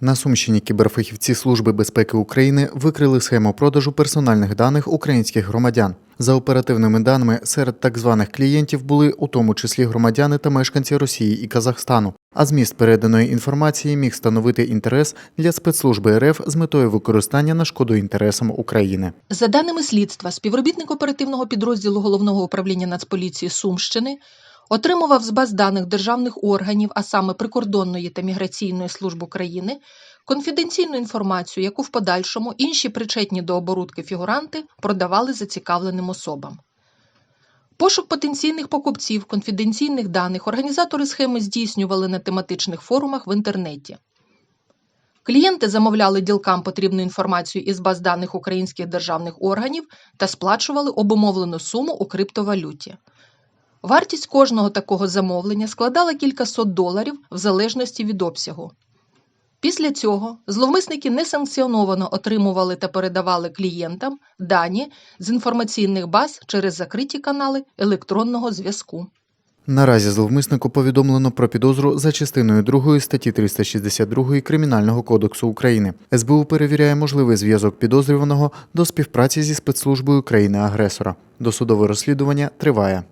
На Сумщині кіберфахівці Служби безпеки України викрили схему продажу персональних даних українських громадян. За оперативними даними, серед так званих клієнтів були у тому числі громадяни та мешканці Росії і Казахстану. А зміст переданої інформації міг становити інтерес для спецслужби РФ з метою використання на шкоду інтересам України. За даними слідства, співробітник оперативного підрозділу Головного управління Нацполіції Сумщини отримував з баз даних державних органів, а саме Прикордонної та Міграційної служб України, конфіденційну інформацію, яку в подальшому інші причетні до оборудки фігуранти продавали зацікавленим особам. Пошук потенційних покупців конфіденційних даних організатори схеми здійснювали на тематичних форумах в інтернеті. Клієнти замовляли ділкам потрібну інформацію із баз даних українських державних органів та сплачували обумовлену суму у криптовалюті. Вартість кожного такого замовлення складала кількасот доларів в залежності від обсягу. Після цього зловмисники несанкціоновано отримували та передавали клієнтам дані з інформаційних баз через закриті канали електронного зв'язку. Наразі зловмиснику повідомлено про підозру за частиною 2 статті 362 Кримінального кодексу України. СБУ перевіряє можливий зв'язок підозрюваного до співпраці зі спецслужбою країни-агресора. Досудове розслідування триває.